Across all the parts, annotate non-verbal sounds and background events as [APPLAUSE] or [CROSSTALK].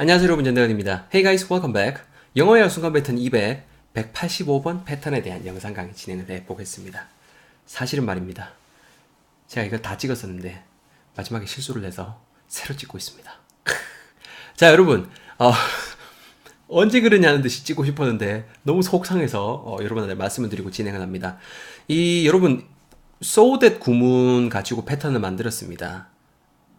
안녕하세요 여러분 전대건입니다. Hey guys, welcome back. 영어의 순간 패턴 200, 185번 패턴에 대한 영상 강의 진행을 해보겠습니다. 사실은 말입니다. 제가 이걸 다 찍었었는데 마지막에 실수를 해서 새로 찍고 있습니다. [LAUGHS] 자 여러분 어, 언제 그러냐는 듯이 찍고 싶었는데 너무 속상해서 어, 여러분한테 말씀을 드리고 진행을 합니다. 이 여러분 that 구문 가지고 패턴을 만들었습니다.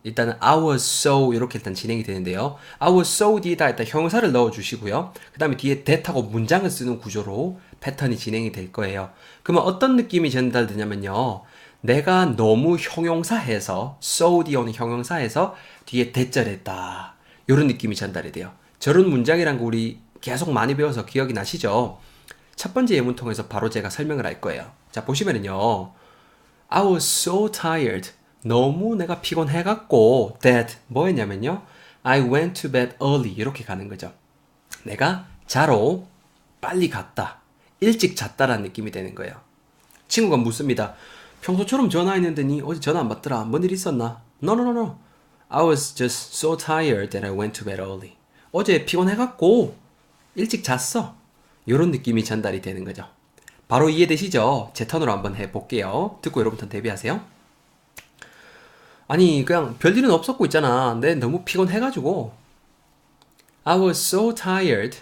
일단은 I was so 이렇게 일단 진행이 되는데요. I was so 뒤에다 일단 형사를 넣어 주시고요. 그 다음에 뒤에 that하고 문장을 쓰는 구조로 패턴이 진행이 될 거예요. 그러면 어떤 느낌이 전달되냐면요. 내가 너무 형용사해서 so 뒤에 오는 형용사해서 뒤에 대절했다. 이런 느낌이 전달이 돼요. 저런 문장이란 거 우리 계속 많이 배워서 기억이 나시죠? 첫 번째 예문 통해서 바로 제가 설명을 할 거예요. 자, 보시면은요. I was so tired. 너무 내가 피곤해갖고 that 뭐였냐면요. I went to bed early 이렇게 가는 거죠. 내가 자러 빨리 갔다. 일찍 잤다라는 느낌이 되는 거예요. 친구가 묻습니다. 평소처럼 전화했는데 니 어제 전화 안 받더라. 뭔 일 있었나? No, no, no, no. I was just so tired that I went to bed early. 어제 피곤해갖고 일찍 잤어. 이런 느낌이 전달이 되는 거죠. 바로 이해되시죠? 제 턴으로 한번 해볼게요. 듣고 여러분 턴 대비하세요. 아니 그냥 별일은 없었고 있잖아. 내 너무 피곤해가지고. I was so tired.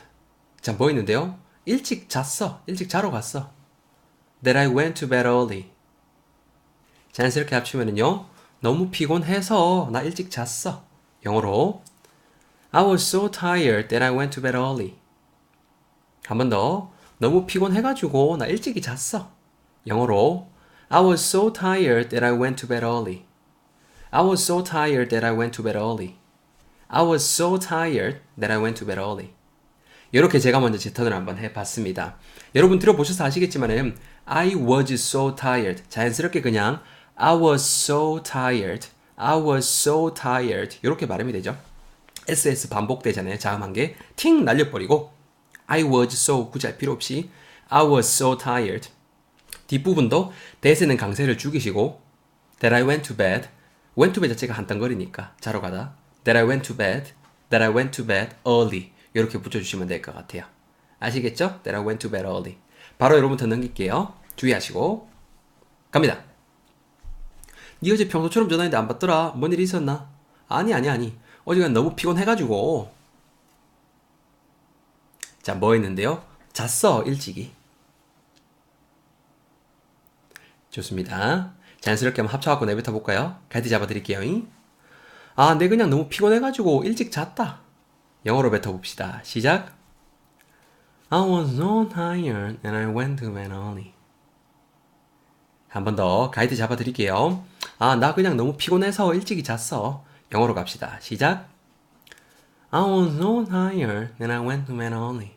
자, 뭐 있는데요? 일찍 잤어. 일찍 자러 갔어. That I went to bed early. 자연스럽게 합치면은요. 너무 피곤해서 나 일찍 잤어. 영어로 I was so tired that I went to bed early. 한 번 더. 너무 피곤해가지고 나 일찍이 잤어. 영어로 I was so tired that I went to bed early. I was so tired that I went to bed early. I was so tired that I went to bed early. 이렇게 제가 먼저 제 턴을 한번 해봤습니다. 여러분 들어보셔서 아시겠지만은 I was so tired. 자연스럽게 그냥 I was so tired. I was so tired. 이렇게 발음이 되죠. SS 반복되잖아요. 자음한 게팅 날려버리고 I was so 굳이 할 필요 없이 I was so tired. 뒷부분도 that에는 강세를 죽이시고 that I went to bed. Went to bed 자체가 한땅거리니까 자러 가다. that I went to bed. that I went to bed early. 이렇게 붙여주시면 될 것 같아요. 아시겠죠? that I went to bed early. 바로 여러분부터 넘길게요. 주의하시고 갑니다. 니 어제 평소처럼 전화했는데 안 받더라. 뭔일 있었나? 아니 아니 아니. 어제 가 너무 피곤해가지고 자, 뭐 했는데요? 잤어, 일찍이. 좋습니다. 자연스럽게 한번 합쳐갖고 내뱉어 볼까요? 가이드 잡아드릴게요. 아, 내 그냥 너무 피곤해가지고 일찍 잤다. 영어로 뱉어봅시다. 시작. I was so tired and I went to bed early. 한 번 더 가이드 잡아드릴게요. 아, 나 그냥 너무 피곤해서 일찍이 잤어. 영어로 갑시다. 시작. I was so tired and I went to bed early.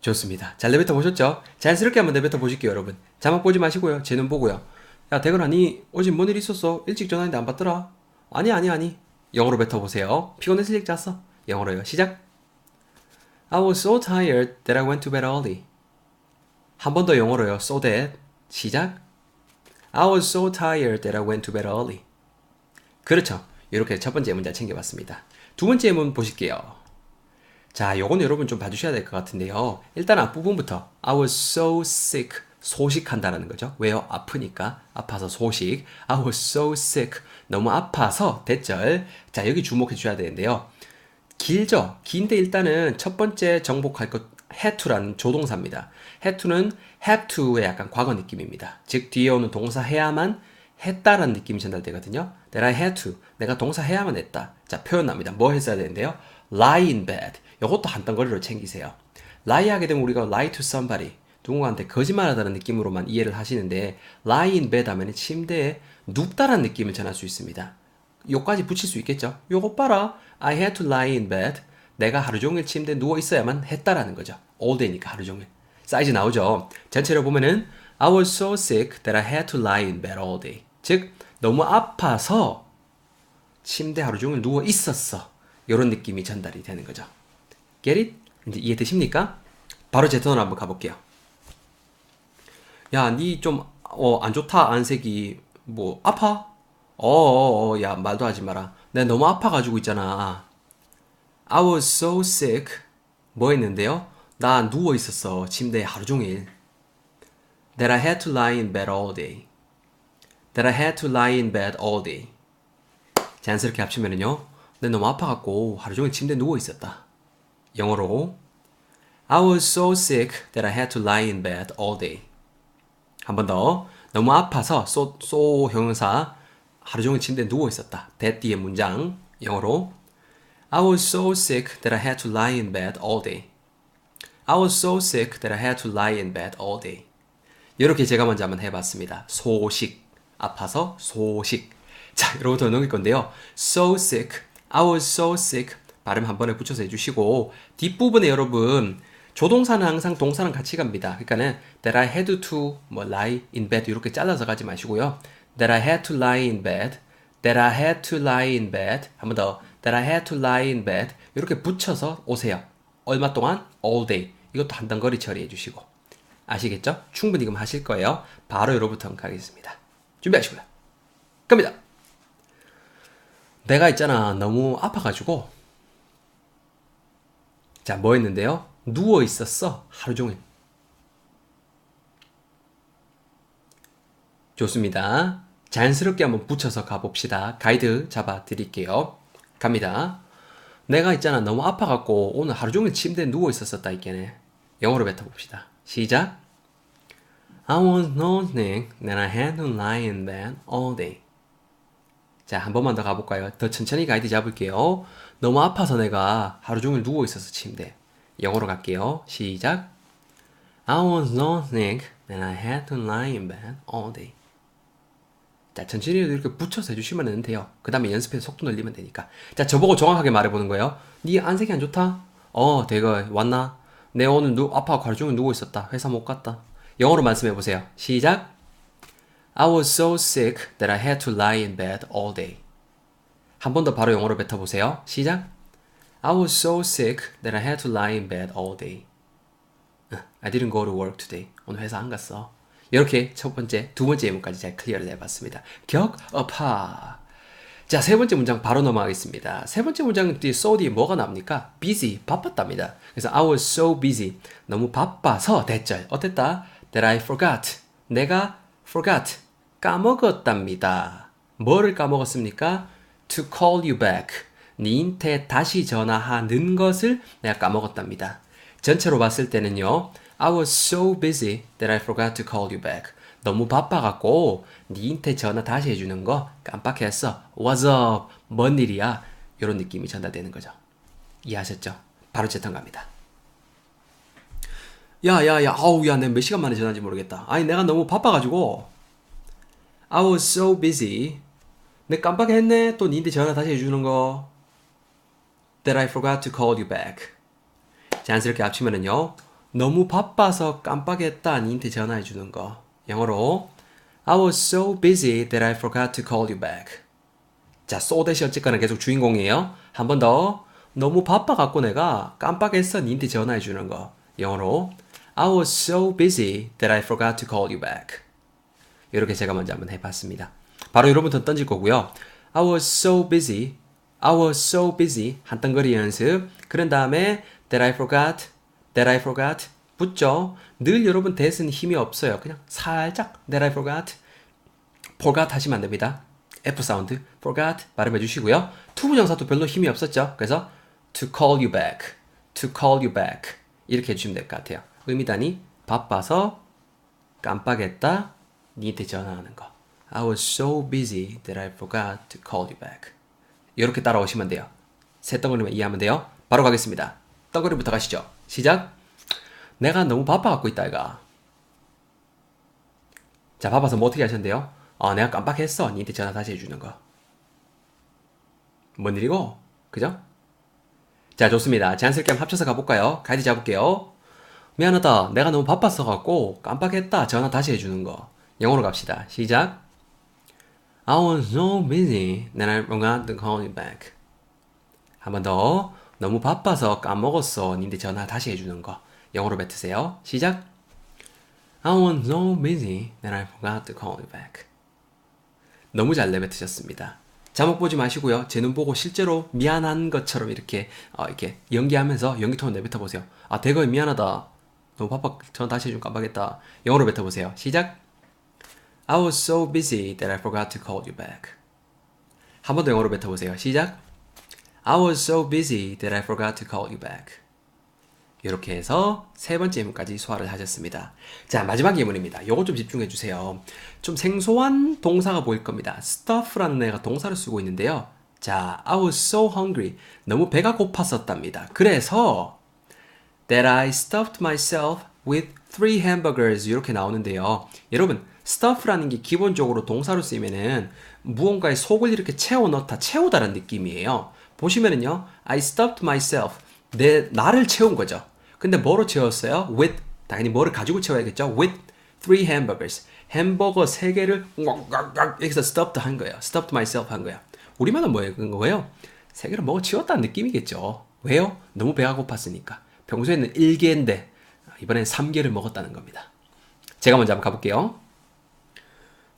좋습니다. 잘 내뱉어 보셨죠? 자연스럽게 한번 내뱉어 보실게요, 여러분. 자막 보지 마시고요. 제 눈 보고요. 야, 대건아, 니 어제 뭔 일 있었어? 일찍 전화했는데 안 받더라? 아니, 아니, 아니. 영어로 뱉어 보세요. 피곤해서 일찍 잤어. 영어로요. 시작. I was so tired that I went to bed early. 한 번 더 영어로요. So that. 시작. I was so tired that I went to bed early. 그렇죠. 이렇게 첫 번째 문제 챙겨봤습니다. 두 번째 문 보실게요. 자, 요건 여러분 좀 봐주셔야 될 것 같은데요. 일단 앞부분부터 I was so sick. 소식한다라는 거죠. 왜요? 아프니까. 아파서 소식. I was so sick. 너무 아파서 대절. 자, 여기 주목해 주셔야 되는데요. 길죠? 긴데 일단은 첫 번째 정복할 것 had to라는 조동사입니다. had to는 have to의 약간 과거 느낌입니다. 즉 뒤에 오는 동사 해야만 했다라는 느낌이 전달되거든요. That I had to. 내가 동사 해야만 했다. 자, 표현 납니다. 뭐 했어야 되는데요? lie in bed. 이것도 한덩거리로 챙기세요. lie 하게 되면 우리가 lie to somebody. 누군가한테 거짓말하다는 느낌으로만 이해를 하시는데 lie in bed 하면 침대에 눕다라는 느낌을 전할 수 있습니다. 요까지 붙일 수 있겠죠? 요거 봐라. I had to lie in bed. 내가 하루 종일 침대에 누워 있어야만 했다라는 거죠. all day니까 하루 종일. 사이즈 나오죠? 전체로 보면은 I was so sick that I had to lie in bed all day. 즉 너무 아파서 침대 하루 종일 누워 있었어. 이런 느낌이 전달이 되는 거죠. Get it? 이제 이해되십니까? 바로 제 턴으로 한번 가볼게요. 야, 니 좀, 어, 안 좋다, 안색이. 뭐, 아파? 어, 어, 어, 야, 말도 하지 마라. 내가 너무 아파가지고 있잖아. I was so sick. 뭐 했는데요? 나 누워 있었어. 침대에 하루 종일. That I had to lie in bed all day. That I had to lie in bed all day. 자연스럽게 합치면은요. 내 너무 아파갖고 하루 종일 침대에 누워 있었다. 영어로 I was so sick that I had to lie in bed all day. 한 번 더. 너무 아파서 so, so 형용사 하루 종일 침대에 누워 있었다. that 뒤에 문장 영어로 I was so sick that I had to lie in bed all day. I was so sick that I had to lie in bed all day. 이렇게 제가 먼저 한번 해봤습니다. 소식 아파서 소식. 자, 여러분들 넘길 건데요. So sick, I was so sick. 발음 한 번에 붙여서 해주시고 뒷부분에 여러분 조동사는 항상 동사랑 같이 갑니다. 그러니까는 that I had to 뭐 lie in bed 이렇게 잘라서 가지 마시고요. that I had to lie in bed, that I had to lie in bed 한 번 더 that I had to lie in bed 이렇게 붙여서 오세요. 얼마 동안? all day. 이것도 한 단거리 처리해 주시고 아시겠죠? 충분히 그럼 하실 거예요. 바로 여로부터 가겠습니다. 준비하시고요. 갑니다. 내가 있잖아 너무 아파가지고 자 뭐 했는데요? 누워 있었어 하루 종일. 좋습니다. 자연스럽게 한번 붙여서 가봅시다. 가이드 잡아 드릴게요. 갑니다. 내가 있잖아 너무 아파갖고 오늘 하루 종일 침대에 누워 있었었다 있겠네. 영어로 뱉어봅시다. 시작. I was sick that I had lie in bed all day. 자, 한 번만 더 가볼까요? 더 천천히 가이드 잡을게요. 너무 아파서 내가 하루 종일 누워 있어서 침대. 영어로 갈게요. 시작. I was so sick that I had to lie in bed all day. 자, 천천히 이렇게 붙여서 해주시면 돼요. 그 다음에 연습해서 속도 늘리면 되니까. 자, 저보고 정확하게 말해보는 거예요. 네 안색이 안 좋다? 어, 대거 왔나? 내 오늘 누, 아파서 하루 종일 누워 있었다. 회사 못 갔다. 영어로 말씀해보세요. 시작. I was so sick that I had to lie in bed all day. 한 번 더 바로 영어로 뱉어보세요. 시작. I was so sick that I had to lie in bed all day. I didn't go to work today. 오늘 회사 안 갔어. 이렇게 첫 번째, 두 번째 예문까지 잘 클리어를 해봤습니다. 격, 어파. 자, 세 번째 문장 바로 넘어가겠습니다. 세 번째 문장 뒤에 so 뒤에 뭐가 나옵니까? busy, 바빴답니다. 그래서 I was so busy. 너무 바빠서 대절. 어땠다? That I forgot. 내가 forgot. 까먹었답니다. 뭐를 까먹었습니까? To call you back. 니한테 다시 전화하는 것을 내가 까먹었답니다. 전체로 봤을 때는요. I was so busy that I forgot to call you back. 너무 바빠갖고 니한테 전화 다시 해주는 거 깜빡했어. What's up? 뭔 일이야? 이런 느낌이 전달되는 거죠. 이해하셨죠? 바로 재탕 갑니다. 야야야 아우 야내 몇 시간 만에 전화인지 모르겠다. 아니 내가 너무 바빠가지고 I was so busy. 내 깜빡했네. 또 니한테 전화 다시 해주는 거. That I forgot to call you back. 자연스럽게 합치면은요. 너무 바빠서 깜빡했다. 니한테 전화해 주는 거. 영어로 I was so busy that I forgot to call you back. 자, so 대시 어쨌거나 계속 주인공이에요. 한 번 더. 너무 바빠갖고 내가 깜빡했어. 니한테 전화해 주는 거. 영어로 I was so busy that I forgot to call you back. 이렇게 제가 먼저 한번 해봤습니다. 바로 여러분부터 던질 거고요. I was so busy. I was so busy. 한 덩거리 연습. 그런 다음에 that I forgot. that I forgot. 붙죠. 늘 여러분 that은 힘이 없어요. 그냥 살짝 that I forgot. forgot 하시면 안 됩니다. F 사운드. forgot 발음해 주시고요. to 부정사도 별로 힘이 없었죠. 그래서 to call you back. to call you back. 이렇게 해주시면 될 것 같아요. 의미단이 바빠서 깜빡했다. 니한테 전화하는 거. I was so busy that I forgot to call you back. 이렇게 따라오시면 돼요. 세 덩어리만 이해하면 돼요. 바로 가겠습니다. 덩어리부터 가시죠. 시작. 내가 너무 바빠 갖고 있다, 이가. 자, 바빠서 뭐 어떻게 하셨는데요? 어, 내가 깜빡했어. 니한테 전화 다시 해주는 거. 뭔 일이고? 그죠? 자, 좋습니다. 자연스럽게 한번 합쳐서 가볼까요? 가이드 잡을게요. 미안하다. 내가 너무 바빴어 갖고 깜빡했다. 전화 다시 해주는 거. 영어로 갑시다. 시작. I was so busy that I forgot to call you back. 한 번 더. 너무 바빠서 까먹었어. 니한테 전화 다시 해주는 거. 영어로 뱉으세요. 시작. I was so busy that I forgot to call you back. 너무 잘 내뱉으셨습니다. 자막 보지 마시고요. 제 눈 보고 실제로 미안한 것처럼 이렇게 어, 이렇게 연기하면서 연기 톤을 내뱉어 보세요. 아 대거 미안하다. 너무 바빠. 전 다시 좀 깜빡했다. 영어로 뱉어 보세요. 시작. I was so busy that I forgot to call you back. 한 번 더 영어로 뱉어 보세요. 시작. I was so busy that I forgot to call you back. 이렇게 해서 세 번째 예문까지 소화를 하셨습니다. 자, 마지막 예문입니다. 요거 좀 집중해 주세요. 좀 생소한 동사가 보일 겁니다. stuff라는 애가 동사를 쓰고 있는데요. 자, I was so hungry. 너무 배가 고팠었답니다. 그래서 that I stuffed myself with three hamburgers 이렇게 나오는데요. 여러분, stuff라는 게 기본적으로 동사로 쓰이면은 무언가에 속을 이렇게 채워 넣다, 채우다라는 느낌이에요. 보시면은요, I stuffed myself. 내 나를 채운 거죠. 근데 뭐로 채웠어요? With 당연히 뭐를 가지고 채워야겠죠. With three hamburgers. 햄버거 세 개를 여기서 stuffed 한 거예요. stuffed myself 한 거예요. 우리말은 뭐예요? 그런 거예요? 세 개를 먹어 치웠다는 느낌이겠죠. 왜요? 너무 배가 고팠으니까. 평소에는 1개인데 이번엔 3개를 먹었다는 겁니다. 제가 먼저 한번 가볼게요.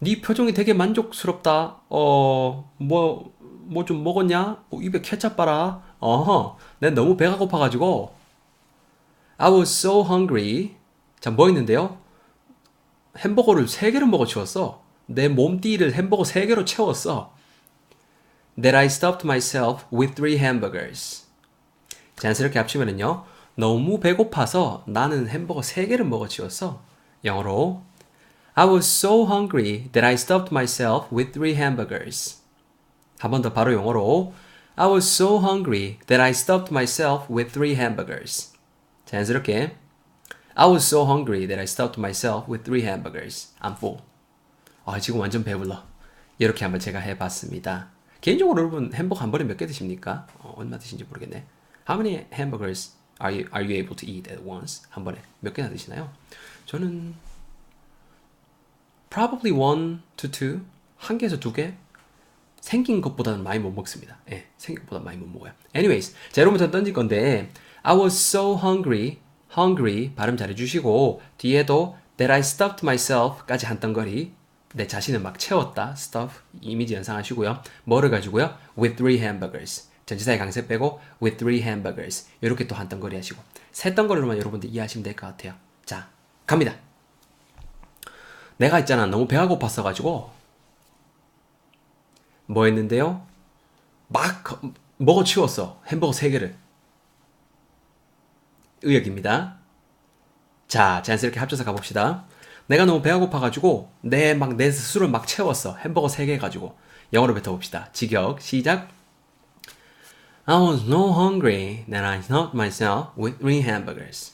네 표정이 되게 만족스럽다. 어, 뭐, 뭐 좀 먹었냐? 어, 입에 케찹 봐라. 어허, 난 너무 배가 고파가지고. I was so hungry. 자, 뭐 있는데요? 햄버거를 3개를 먹어 치웠어. 내 몸띠를 햄버거 3개로 채웠어. That I stuffed myself with three hamburgers. 자연스럽게 합치면은요. 너무 배고파서 나는 햄버거 3개를 먹어 치웠어. 영어로 I was so hungry that I stuffed myself with three hamburgers. 한 번 더 바로 영어로 I was so hungry that I stuffed myself with three hamburgers. 자연스럽게 I was so hungry that I stuffed myself with three hamburgers. I'm full. 아, 지금 완전 배불러. 이렇게 한번 제가 해봤습니다. 개인적으로 여러분 햄버거 한 번에 몇 개 드십니까? 어, 얼마 드신지 모르겠네. How many hamburgers are you, are you able to eat at once? 한 번에 몇 개나 드시나요? 저는 probably one to two 한 개에서 두 개. 생긴 것보다는 많이 못 먹습니다. 예, 생긴 것보다 많이 못 먹어요. Anyways, 자 여러분부터 던질 건데 I was so hungry, hungry 발음 잘해주시고 뒤에도 that I stuffed myself까지 한 덩거리 내 자신을 막 채웠다 stuff 이미지 연상하시고요. 뭐를 가지고요? with three hamburgers 전지사의 강세 빼고 with three hamburgers 이렇게 또 한 덩거리 하시고 세 덩거리로만 여러분들 이해하시면 될 것 같아요. 자 갑니다. 내가 있잖아 너무 배가 고팠어 가지고 뭐 했는데요? 막 먹어 치웠어. 햄버거 3개를. 의역입니다. 자, 자연스럽게 합쳐서 가봅시다. 내가 너무 배가 고파가지고 내 막내 스스로를 막 채웠어. 햄버거 3개 가지고. 영어로 뱉어봅시다. 직역 시작. I was no hungry that I stuffed myself with three hamburgers.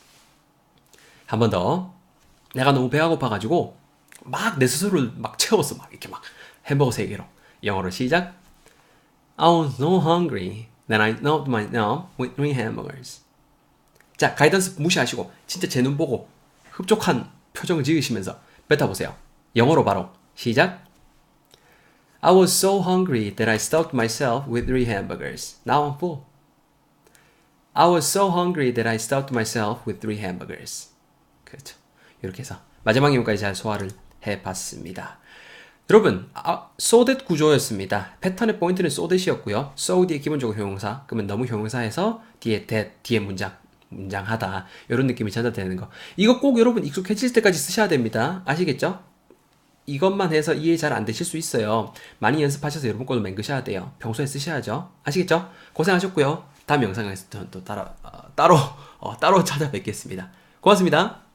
한 번 더. 내가 너무 배가 고파가지고 막 내 스스로를 막 채웠어. 막 이렇게 막 햄버거 3개로. 영어로 시작. I was so hungry that I stuffed myself with three hamburgers. 자, 가이던스 무시하시고 진짜 제 눈 보고 흡족한 표정을 지으시면서 뱉어보세요. 영어로 바로 시작. I was so hungry that I stuffed myself with three hamburgers. Now I'm full. I was so hungry that I stuffed myself with three hamburgers. 그렇죠. 이렇게 해서 마지막 예문까지 잘 소화를 해봤습니다. 여러분, 아, that 구조였습니다. 패턴의 포인트는 so that이었고요. so 뒤에 기본적으로 형용사, 그러면 너무 형용사에서 뒤에 that, 뒤에 문장, 문장하다 이런 느낌이 전달되는 거. 이거 꼭 여러분 익숙해질 때까지 쓰셔야 됩니다. 아시겠죠? 이것만 해서 이해 잘 안 되실 수 있어요. 많이 연습하셔서 여러분 거도 맹그셔야 돼요. 평소에 쓰셔야죠. 아시겠죠? 고생하셨고요. 다음 영상에서 또 따로 어, 따로 어, 따로 [LAUGHS] 찾아뵙겠습니다. 고맙습니다.